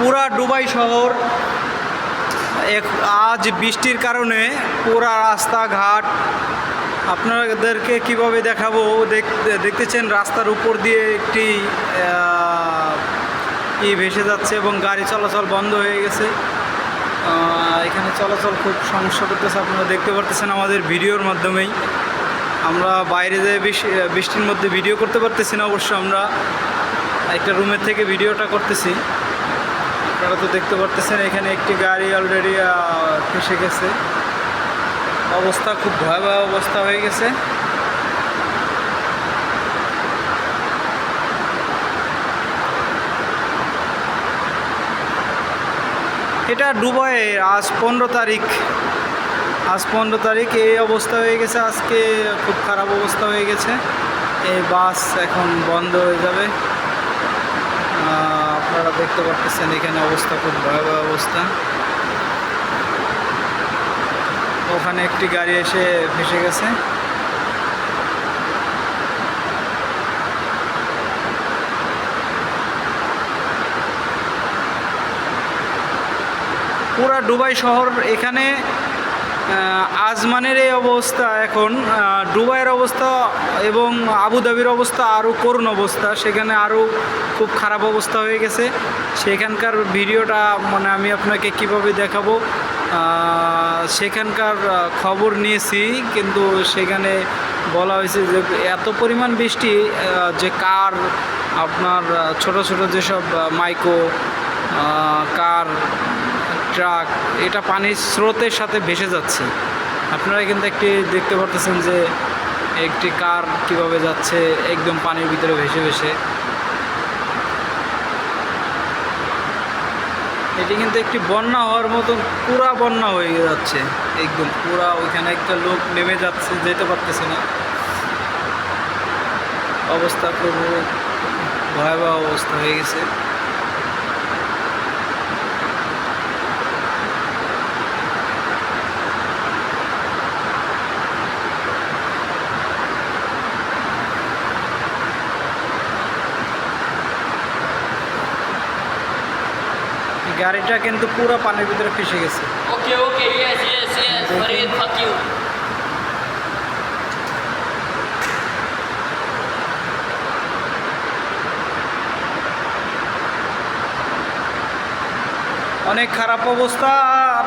পুরা দুবাই শহর এক- আজ বৃষ্টির কারণে পুরা রাস্তাঘাট। আপনাদেরকে কীভাবে দেখাবো? দেখ- দেখতেছেন রাস্তার উপর দিয়ে একটি ই ভেসে যাচ্ছে এবং গাড়ি চলাচল বন্ধ হয়ে গেছে। এখানে চলাচল খুব সমস্যা করতেছে, আপনারা দেখতে পারতেছেন আমাদের ভিডিওর মাধ্যমেই। আমরা বাইরে যে বৃষ্টির মধ্যে ভিডিও করতে পারতেছি না, অবশ্য আমরা একটা রুমের থেকে ভিডিওটা করতেছি। আপনারা তো দেখতে পারতেছেন, এখানে একটি গাড়ি অলরেডি ফেসে গেছে। অবস্থা খুব ভয়াবহ অবস্থা হয়ে গেছে। এটা দুবাইয়ে, আজ পনেরো তারিখ। আজ পনেরো তারিখ, এই অবস্থা হয়ে গেছে। আজকে খুব খারাপ অবস্থা হয়ে গেছে। এই বাস এখন বন্ধ হয়ে যাবে। আপনারা দেখতে পাচ্ছেন এখানে অবস্থা খুব ভয়াবহ অবস্থা। ওখানে একটি গাড়ি এসে ফেসে গেছে। পুরা দুবাই শহর এখানে আজমানের এই অবস্থা এখন আহ, দুবাইয়ের অবস্থা এবং আবুধাবির অবস্থা আরও করুণ অবস্থা। সেখানে আরও খুব খারাপ অবস্থা হয়ে গেছে। সেখানকার ভিডিওটা মানে আমি আপনাকে কীভাবে দেখাবো সেখানকার খবর নিয়েছি কিন্তু সেখানে বলা হয়েছে যে এত পরিমাণ বৃষ্টি যে কার আপনার ছোট ছোট যেসব মাইক্রো কার ট্রাক, এটা পানির স্রোতের সাথে ভেসে যাচ্ছে। আপনারা কিন্তু একটি দেখতে পারতেছেন যে একটি কার কীভাবে যাচ্ছে, একদম পানির ভিতরে ভেসে ভেসে। এটি কিন্তু একটি বন্যা হওয়ার মতন পুরা বন্যা হয়ে যাচ্ছে, একদম পুরা। ওইখানে একটা লোক নেমে যাচ্ছে, যেতে পারতেছে না। অবস্থা খুব ভয়াবহ অবস্থা হয়ে গেছে। গাড়িটা কিন্তু পুরো পানির ভিতরে ফেসে গেছে Okay, okay, yes, yes, yes. Farid, fuck you. অনেক খারাপ অবস্থা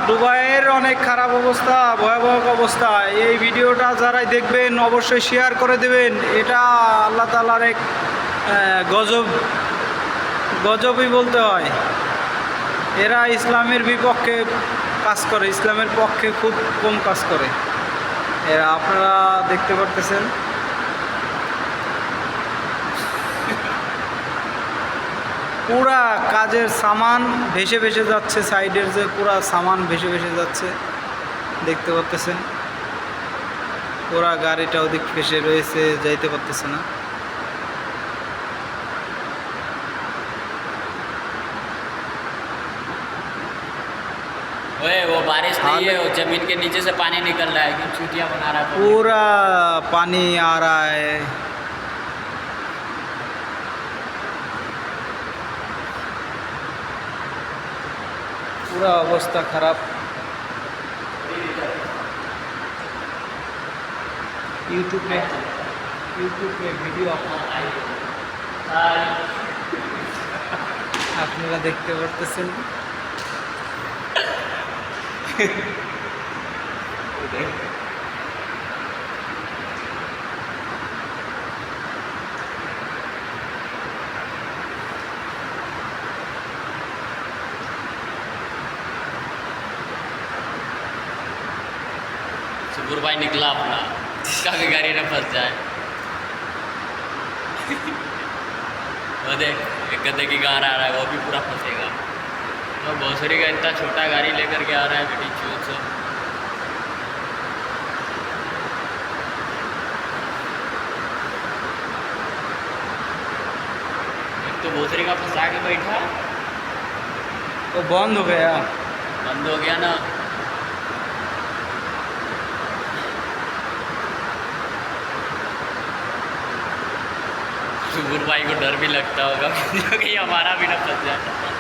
দুবাইয়ের অনেক খারাপ অবস্থা ভয়াবহ অবস্থা এই ভিডিওটা যারাই দেখবেন অবশ্যই শেয়ার করে দেবেন এটা আল্লাহ তালার এক গজব গজবই বলতে হয় এরা ইসলামের বিপক্ষে কাজ করে, ইসলামের পক্ষে খুব কম কাজ করে। এরা আপনারা দেখতে পারতেছেন। পুরা কাজের সামান ভেসে ভেসে যাচ্ছে, সাইডের যে পুরা সামান ভেসে ভেসে যাচ্ছে, দেখতে পাচ্তেছেন পুরা গাড়িটা ওদিক ফেসে রয়েছে, যাইতে পারতেছে না। ओए वो बारिश नहीं है वो जमीन के नीचे से पानी निकल रहा है क्यों चूतिया बना रहा है पूरा पानी आ रहा है पूरा अवस्था खराब यूट्यूब पे यूट्यूब पे ভিডিও আপনারা দেখতে পারতেছেন सुबुर भाई निकला अपना। भी गाड़ी ना फंस जाए। वो देख, एक गद्दे की गार आ रहा है, वो भी पूरा फंसेगा। तो भोसरी का इतना छोटा गाड़ी लेकर के आ रहा है बेटी चोर से एक तो भोसरी का फंसा के बैठा। वो बंद हो गया। बंद हो गया ना। सुबुर भाई को डर भी लगता होगा। क्योंकि हमारा भी ना फंस जाए